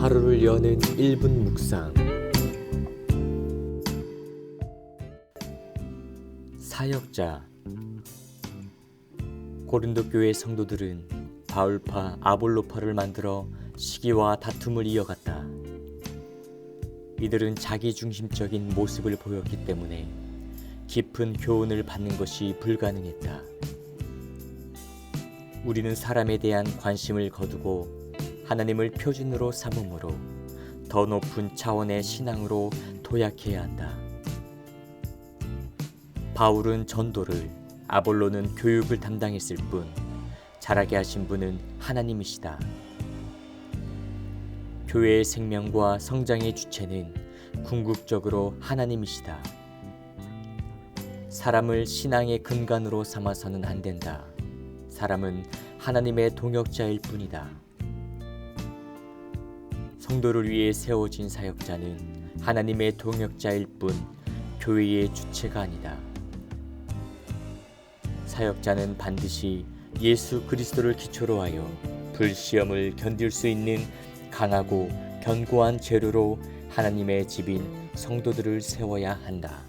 하루를 여는 1분 묵상 사역자 고린도 교회 성도들은 바울파 아볼로파를 만들어 시기와 다툼을 이어갔다. 이들은 자기 중심적인 모습을 보였기 때문에 깊은 교훈을 받는 것이 불가능했다. 우리는 사람에 대한 관심을 거두고 하나님을 표준으로 삼음으로 더 높은 차원의 신앙으로 도약해야 한다. 바울은 전도를, 아볼로는 교육을 담당했을 뿐 자라게 하신 분은 하나님이시다. 교회의 생명과 성장의 주체는 궁극적으로 하나님이시다. 사람을 신앙의 근간으로 삼아서는 안 된다. 사람은 하나님의 동역자일 뿐이다. 성도를 위해 세워진 사역자는 하나님의 동역자일 뿐 교회의 주체가 아니다. 사역자는 반드시 예수 그리스도를 기초로 하여 불시험을 견딜 수 있는 강하고 견고한 재료로 하나님의 집인 성도들을 세워야 한다.